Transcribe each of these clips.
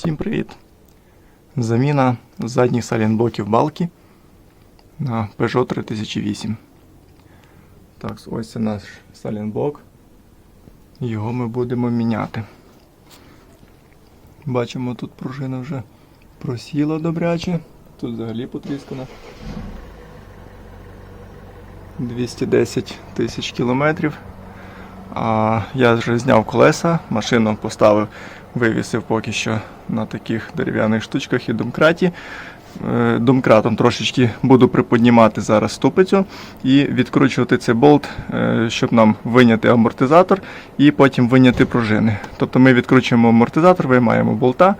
Всім привіт! Заміна задніх салінблоків балки на Peugeot 3008. Так, ось це наш салінблок. Його ми будемо міняти. Бачимо, тут пружина вже просіла добряче. Тут взагалі потріскана. 210 тисяч кілометрів. А я вже зняв колеса, машину поставив, вивісив поки що на таких дерев'яних штучках і домкраті. Е, Домкратом трошечки буду приподнімати зараз ступицю і відкручувати цей болт, е, щоб нам виняти амортизатор і потім виняти пружини. Тобто ми відкручуємо амортизатор, виймаємо болта,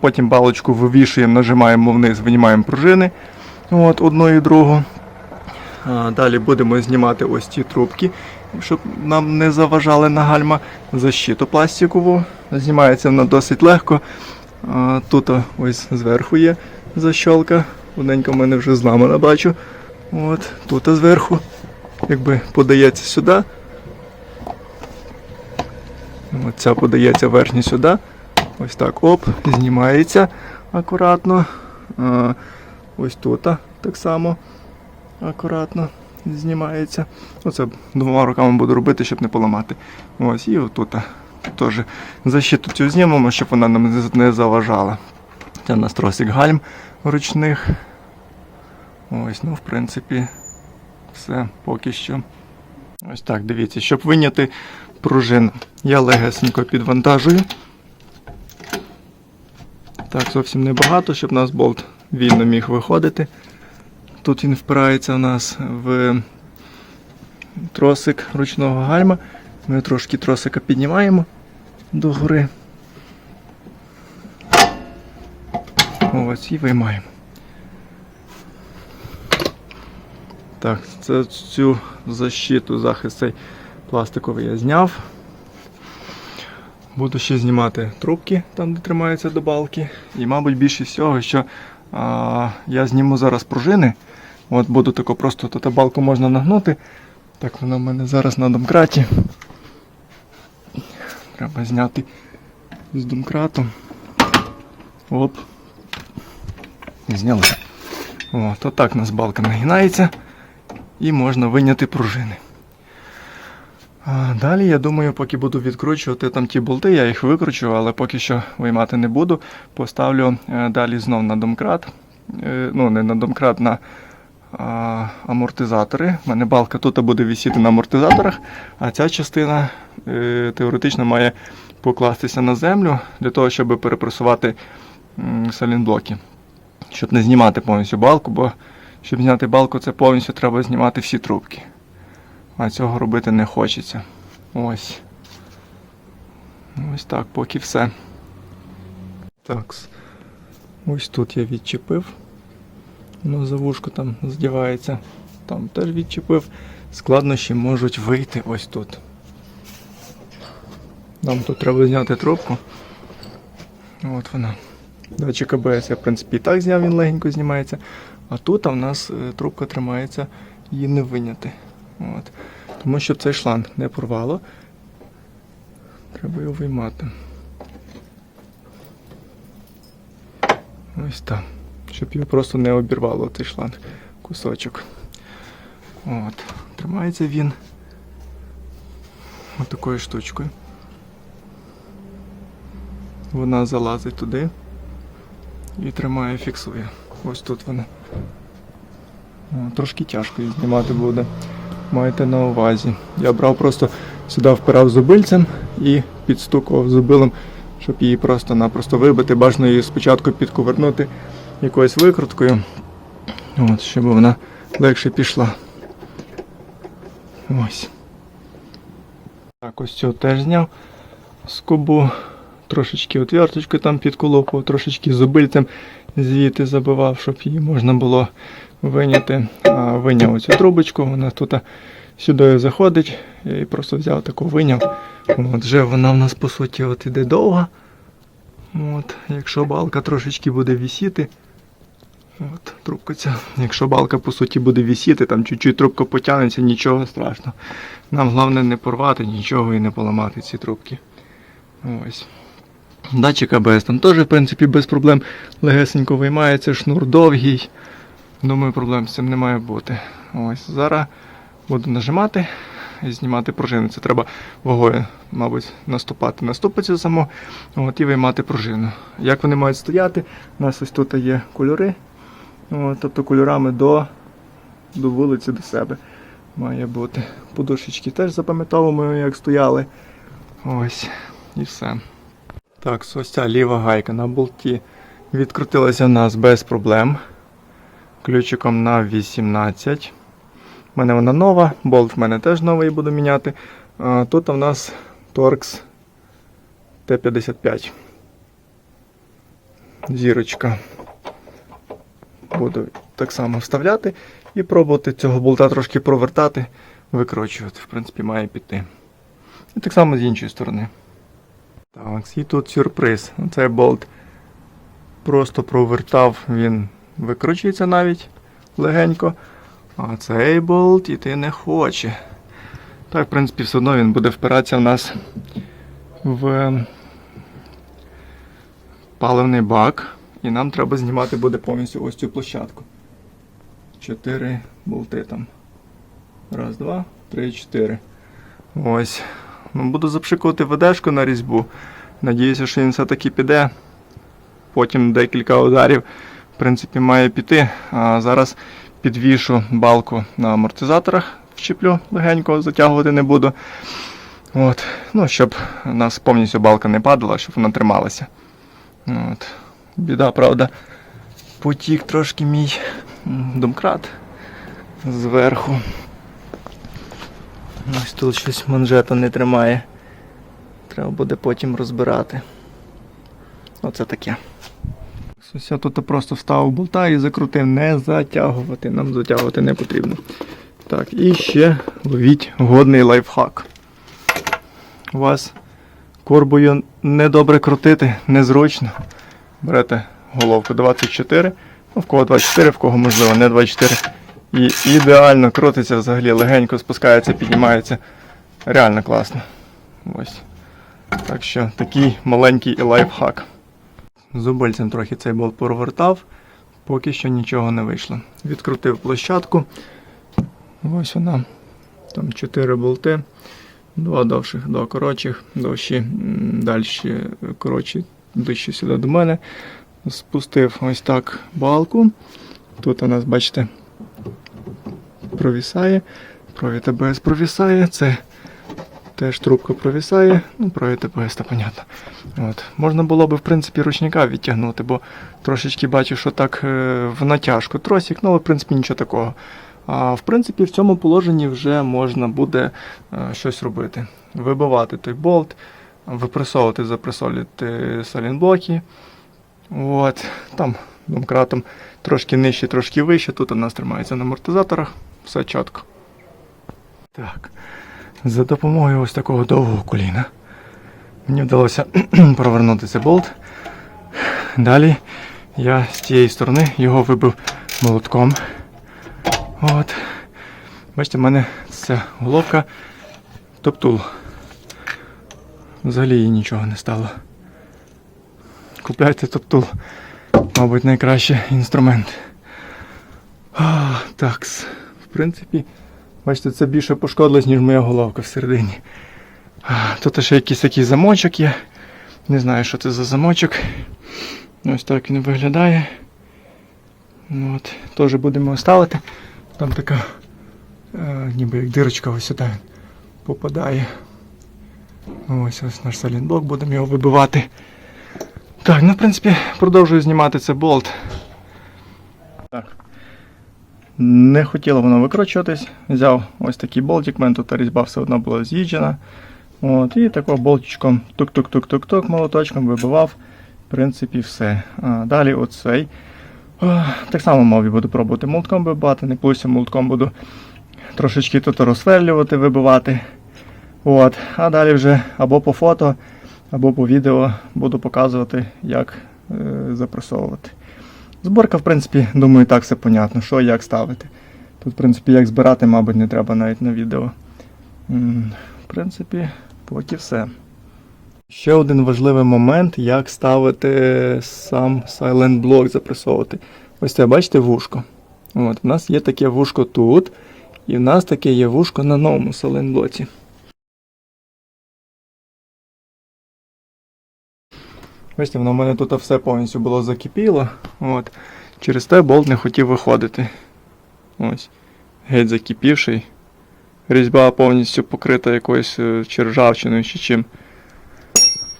потім балочку вивішуємо, нажимаємо вниз, винімаємо пружини от, одну і другу. Далі будемо знімати ось ці трубки, щоб нам не заважали на гальма защиту пластикову. Знімається вона досить легко. Тут ось зверху є защолка. Одненька в мене вже зламана, бачу. От, тут зверху. Якби подається сюди. От ця подається верхня сюди. Ось так, оп, знімається акуратно. Ось тут так само акуратно знімається. Оце двома руками буду робити, щоб не поламати. Ось, і отут теж защиту цю знімемо, щоб вона нам не- заважала. Це у нас тросик гальм ручних. Ось, ну, в принципі, все поки що. Ось так, дивіться, щоб виняти пружину, я легесенько підвантажую. Так, зовсім небагато, щоб у нас болт вільно міг виходити. Тут він впирається у нас в тросик ручного гальма. Ми трошки тросика піднімаємо догори. Ось і виймаємо. Так, це цю защиту, захист цей пластиковий я зняв. Буду ще знімати трубки, там де тримаються до балки. І, мабуть, більше всього, що а, я зніму зараз пружини. От буду тако просто тут балку можна нагнути. Так воно в мене зараз на домкраті. Треба зняти з домкрату. Оп. Зняли. От, отак у нас балка нагинається і можна виняти пружини. А далі, я думаю, поки буду відкручувати там ті болти, я їх викручу, але поки що виймати не буду. Поставлю е, далі знов на домкрат. Е, Ну, не на домкрат, на а, амортизатори. У мене балка тут буде висіти на амортизаторах, а ця частина е, теоретично має покластися на землю для того, щоб перепресувати салінблоки. Щоб не знімати повністю балку, бо щоб зняти балку, це повністю треба знімати всі трубки. А цього робити не хочеться. Ось. Ось так, поки все. Так. Ось тут я відчепив. Воно за вушко там здівається. Там теж відчепив. Складнощі можуть вийти ось тут. Нам тут треба зняти трубку. От вона. Датчик АБС я, в принципі, і так зняв, він легенько знімається. А тут а в нас е, трубка тримається, її не виняти. От. Тому що цей шланг не порвало. Треба його виймати. Ось так. Щоб його просто не обірвало цей шланг кусочок. От. Тримається він отакою штучкою. Вона залазить туди і тримає, фіксує. Ось тут вона. Трошки тяжко її знімати буде. Майте на увазі. Я брав просто сюди впирав зубильцем і підстукував зубилом, щоб її просто-напросто вибити. Бажано її спочатку підковернути якоюсь викруткою, от, щоб вона легше пішла. Ось. Так, ось цього теж зняв скобу. Трошечки отверточку там підколопував, трошечки зубильцем звідти забивав, щоб її можна було виняти. А, виняв цю трубочку, вона тут сюди заходить. Я її просто взяв таку виняв. От, вже вона в нас по суті от іде довга. От, якщо балка трошечки буде вісіти. От, трубка ця. Якщо балка по суті буде вісіти, там чуть-чуть трубка потягнеться, нічого страшного. Нам головне не порвати нічого і не поламати ці трубки. Ось. Датчик АБС там теж, в принципі, без проблем легесенько виймається, шнур довгий. Думаю, проблем з цим не має бути. Ось зараз буду нажимати і знімати пружину. Це треба вагою, мабуть, наступати на ступицю саму от, і виймати пружину. Як вони мають стояти? У нас ось тут є кольори. Тобто кольорами до, до вулиці, до себе має бути. Подушечки теж запам'ятовуємо, як стояли. Ось, і все. Так, ось ця ліва гайка на болті відкрутилася в нас без проблем. Ключиком на 18. У мене вона нова, болт в мене теж новий буду міняти. А тут у нас Torx T55. Зірочка. Буду так само вставляти і пробувати цього болта трошки провертати, викручувати. В принципі, має піти. І так само з іншої сторони. Так, і тут сюрприз. Цей болт просто провертав, він викручується навіть легенько. А цей болт іти не хоче. Так, в принципі, все одно він буде впиратися в нас в паливний бак. І нам треба знімати буде повністю ось цю площадку. Чотири болти там. Раз, два, три, чотири. Ось. Ну, буду запшикувати ведешку на різьбу. Надіюся, що він все-таки піде. Потім декілька ударів, в принципі, має піти. А зараз підвішу балку на амортизаторах, вчіплю легенько, затягувати не буду. От. Ну, щоб у нас повністю балка не падала, щоб вона трималася. От. Біда, правда. Потік трошки мій домкрат зверху. Ось тут щось манжета не тримає. Треба буде потім розбирати. Оце таке. Ось я тут просто вставив болта і закрутив, не затягувати. Нам затягувати не потрібно. Так, і ще ловіть годний лайфхак. У вас корбою недобре крутити, незручно. Берете головку 24, ну в кого 24, в кого можливо не 24. І ідеально крутиться взагалі, легенько спускається, піднімається. Реально класно. Ось. Так що такий маленький лайфхак. Зубильцем трохи цей болт провертав, поки що нічого не вийшло. Відкрутив площадку. Ось вона. Там 4 болти. Два довших, два коротших, довші, далі коротші, ближче сюди до мене. Спустив ось так балку. Тут у нас, бачите, провісає. Провід АБС провісає. Це теж трубка провісає. Ну, провід АБС, то понятно. От. Можна було би, в принципі, ручника відтягнути, бо трошечки бачу, що так е, в натяжку тросик, ну, але в принципі нічого такого. А в принципі, в цьому положенні вже можна буде е, щось робити. Вибивати той болт, випресовувати, запресолювати салінблоки. От, там домкратом трошки нижче, трошки вище. Тут у нас тримається на амортизаторах. Все чітко. Так. За допомогою ось такого довгого коліна. Мені вдалося провернути цей болт. Далі я з цієї сторони його вибив молотком. От. Бачите, в мене ця головка топтул. Взагалі їй нічого не стало. Купляйте топтул. Мабуть, найкращий інструмент. А, такс. В принципі, бачите, це більше пошкодилось, ніж моя головка всередині. А, Тут ще якийсь такий замочок є. Не знаю, що це за замочок. Ось так він виглядає. От. Теж будемо ставити. Там така е, ніби як дирочка ось сюди попадає. Ось ось наш салінблок, будемо його вибивати. Так, ну в принципі, продовжую знімати це болт. Так. Не хотіло воно викручуватись. Взяв ось такий болтик, в мене тут різьба все одно була з'їджена. От, і такого болтичком тук-тук-тук-тук-тук молоточком вибивав. В принципі, все. А, далі оцей. А, так само мові буду пробувати молотком вибивати, не пусть молотком буду трошечки тут розсверлювати, вибивати. От. А далі вже або по фото, або по відео буду показувати, як е, запресовувати. Зборка, в принципі, думаю, так все понятно, що і як ставити. Тут, в принципі, як збирати, мабуть, не треба навіть на відео. В принципі, поки все. Ще один важливий момент, як ставити сам Silent Block, запресовувати. Ось це, бачите, вушко. От, у нас є таке вушко тут, і в нас таке є вушко на новому Silent блоці. Бачите, воно в мене тут все повністю було закипіло. От. Через те болт не хотів виходити. Ось. Геть закипівший. Різьба повністю покрита якоюсь е, чи ржавчиною чи чим.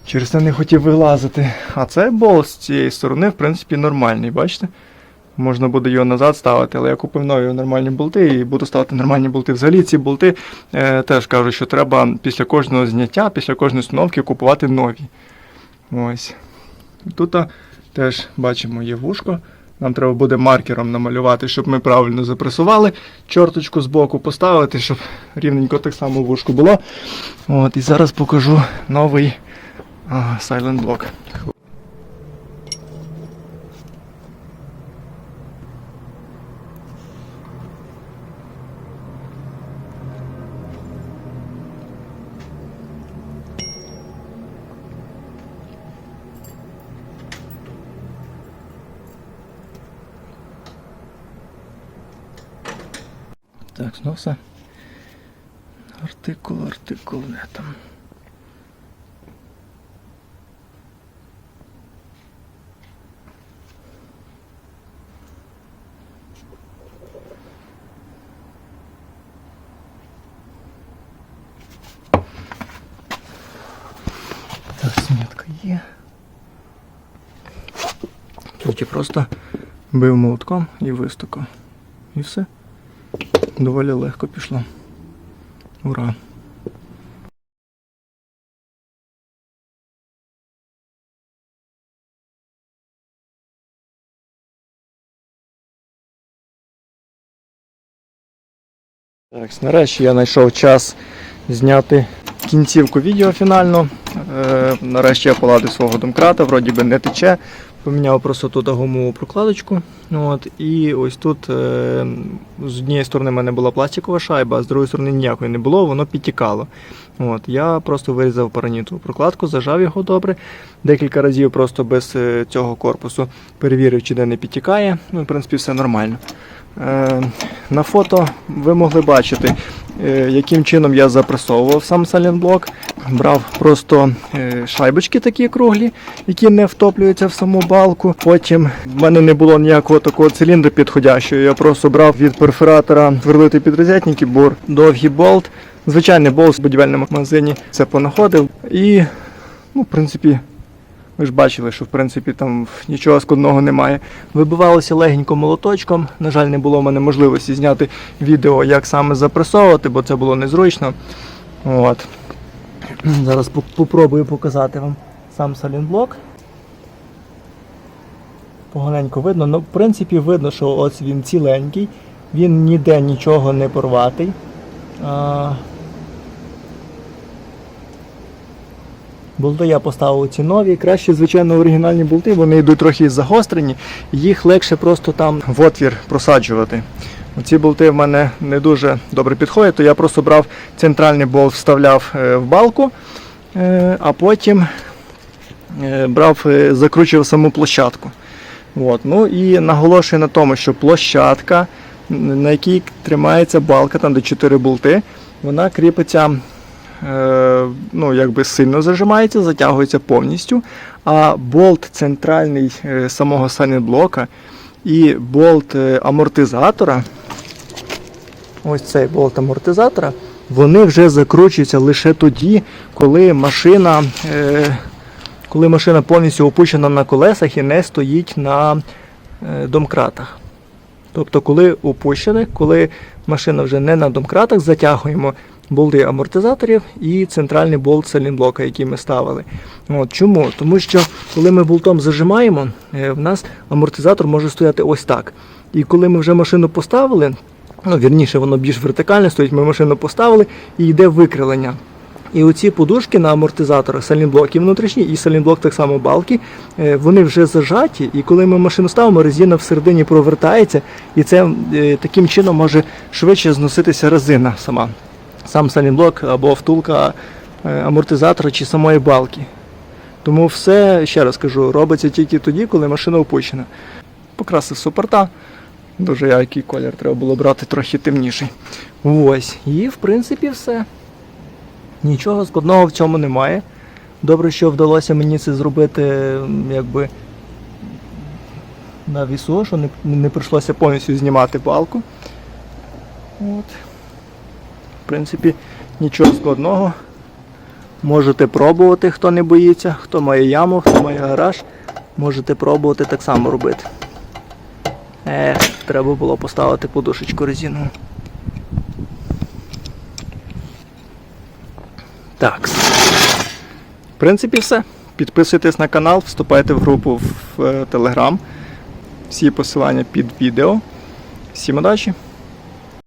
Через це не хотів вилазити. А цей болт з цієї сторони, в принципі, нормальний, бачите? Можна буде його назад ставити, але я купив нові нормальні болти і буду ставити нормальні болти. Взагалі ці болти е, теж кажуть, що треба після кожного зняття, після кожної установки купувати нові. Ось. Тут теж бачимо є вушко. Нам треба буде маркером намалювати, щоб ми правильно запресували. Чорточку з боку поставити, щоб рівненько так само вушко було. От, і зараз покажу новий а, Silent Block. Так, знову все. Артикул, артикул, де там. Так, сметка є. Тут я просто бив молотком і вистукав. І все. Доволі легко пішло. Ура! Так, нарешті я знайшов час зняти кінцівку відео фінально. Е, нарешті я поладив свого домкрата, вроді би не тече. Поміняв просто тут гумову прокладочку. От, і ось тут е, з однієї сторони в мене була пластикова шайба, а з другої сторони ніякої не було, воно підтікало. От, я просто вирізав паранітову прокладку, зажав його добре. Декілька разів просто без е, цього корпусу перевірив, чи де не підтікає. Ну, в принципі, все нормально. Е, на фото ви могли бачити, е, яким чином я запресовував сам салінблок. Брав просто е, шайбочки такі круглі, які не втоплюються в саму балку. Потім в мене не було ніякого такого циліндру підходящого. Я просто брав від перфоратора сверлити підрозетники, бур, довгий болт. Звичайний болт в будівельному магазині це понаходив. І, ну, в принципі, ви ж бачили, що в принципі там нічого складного немає. Вибивалося легенько молоточком. На жаль, не було в мене можливості зняти відео, як саме запресовувати, бо це було незручно. От. Зараз по- попробую показати вам сам салінблок. Поганенько видно, ну в принципі видно, що ось він ціленький, він ніде нічого не порватий. Болти я поставив ці нові. Краще, звичайно, оригінальні болти, вони йдуть трохи загострені, їх легше просто там в отвір просаджувати. Ці болти в мене не дуже добре підходять, то я просто брав центральний болт, вставляв е, в балку, е, а потім е, брав, закручував саму площадку. От. Ну і наголошую на тому, що площадка, на якій тримається балка, там де 4 болти, вона кріпиться ну, якби сильно зажимається, затягується повністю. А болт центральний е, самого санітблока і болт е, амортизатора, ось цей болт амортизатора, вони вже закручуються лише тоді, коли машина, е, коли машина повністю опущена на колесах і не стоїть на е, домкратах. Тобто, коли опущене, коли машина вже не на домкратах, затягуємо болти амортизаторів і центральний болт салінблока, який ми ставили. От, чому? Тому що коли ми болтом зажимаємо, е, в нас амортизатор може стояти ось так. І коли ми вже машину поставили, ну вірніше, воно більш вертикально стоїть, ми машину поставили і йде викрилення. І оці подушки на амортизаторах, салінблоки внутрішні і салінблок так само балки, е, вони вже зажаті, і коли ми машину ставимо, резина всередині провертається, і це е, таким чином може швидше зноситися резина сама. Сам салінблок або втулка е, амортизатора чи самої балки. Тому все, ще раз кажу, робиться тільки тоді, коли машина опущена. Покрасив супорта. Дуже яркий колір, треба було брати трохи темніший. Ось. І в принципі все. Нічого складного в цьому немає. Добре, що вдалося мені це зробити якби на вісу, що не, не прийшлося повністю знімати балку. От. Принципі, нічого складного. Можете пробувати, хто не боїться, хто має яму, хто має гараж, можете пробувати так само робити. Ех, треба було поставити подушечку резинову. Так. В принципі, все. Підписуйтесь на канал, вступайте в групу в е, Telegram. Всі посилання під відео. Всім удачі!